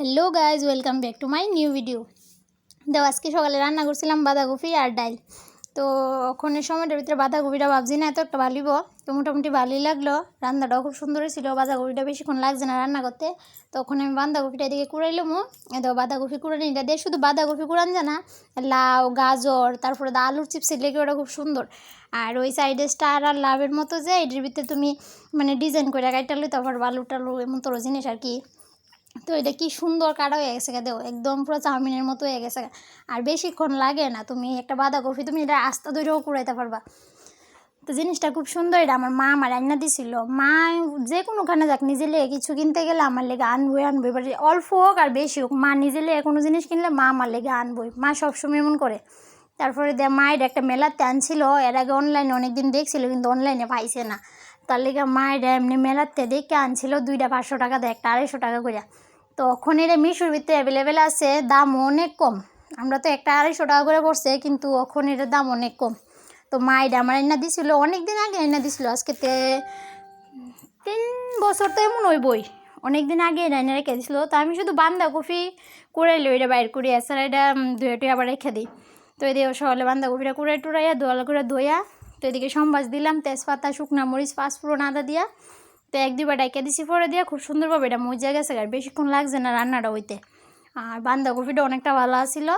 Hello guys welcome back to my new video তো আজকে সকালে রান্না করছিলাম বাঁধাকপি আর ডাল। তো ওখানে সময়টার ভিতরে বাঁধাকপিটা ভাবছি না এত একটা ভালিব। তো মোটামুটি ভালোই লাগল। রান্নাটাও খুব সুন্দরই ছিল, বাঁধাকপিটা বেশিক্ষণ লাগছে না রান্না করতে। তখন আমি বাঁধাকপিটা এদিকে কুড়াইলাম তো বাঁধাকপি কুড়ানি এটা দিয়ে শুধু বাঁধাকপি কুড়ান জানা লাউ, গাজর, তারপরে আলুর চিপসের লেগে ওটা খুব সুন্দর। আর ওই সাইডে স্টার আর লাভের মতো যে, এটির ভিতরে তুমি মানে ডিজাইন করে কাইটালো তারপর বালু টালু এমন তোর জিনিস আর কি। তো এটা কি সুন্দর কাটা হয়ে গেছে দেও একদম পুরো চাউমিনের মতো হয়ে গেছে আর বেশিক্ষণ লাগে না, তুমি একটা বাঁধাকপি, তুমি এটা আস্তা দইটাও কুড়াইতে পারবা। তো জিনিসটা খুব সুন্দর, এটা আমার মা আমার রান্না দিছিল। মা যে কোনোখানে যাক, নিজে লেগে কিছু কিনতে গেলে আমার লেগে আনবই আনবই। এবার অল্প হোক আর বেশি হোক, মা নিজে লেগে কোনো জিনিস কিনলে মা আমার লেগে আনবই। মা সবসময় এমন করে। তারপরে দেয়া মায়ের একটা মেলাতে আনছিল, এর আগে অনলাইনে অনেকদিন দেখছিল, কিন্তু অনলাইনে পাইছে না। তার লেগে মায়ের এমনি মেলাতে দেখে আনছিল দুইটা পাঁচশো টাকা দেয়, একটা আড়াইশো টাকা করে তো ওখানে এটা মিশোর ভিতরে অ্যাভেলেবেল আছে, দাম অনেক কম। আমরা তো একটা আড়াইশো টাকা করে পড়ছে, কিন্তু ওখানে এটার দাম অনেক কম। তো মা এটা আমার এনে দিছিল অনেক দিন আগে এনে দিছিল, আজকে তে তিন বছর তো এমন ওই বই অনেক দিন আগে এনে রেখে দিছিল। তো আমি শুধু বান্ধাকপি কুড়াইলো এটা বাইর করি, এছাড়া এটা ধুয়ে টুয়ে আবার রেখে দিই। তো এদিকে সকালে বান্ধাকপিটা কুড়াই টুড়াইয়া, দোয়াল করে ধোয়া তো এদিকে সম্বাস দিলাম, তেজপাতা, শুকনা মরিচ, পাঁচফোড়ন, আদা দিয়া। তো এক দুবার ডাইকা দিছি, পরে দিয়া খুব সুন্দরভাবে এটা মজা গেছে আর বেশিক্ষণ লাগছে না রান্নাটা হইতে। আর বান্ধাকপিটা অনেকটা ভালো আসছিল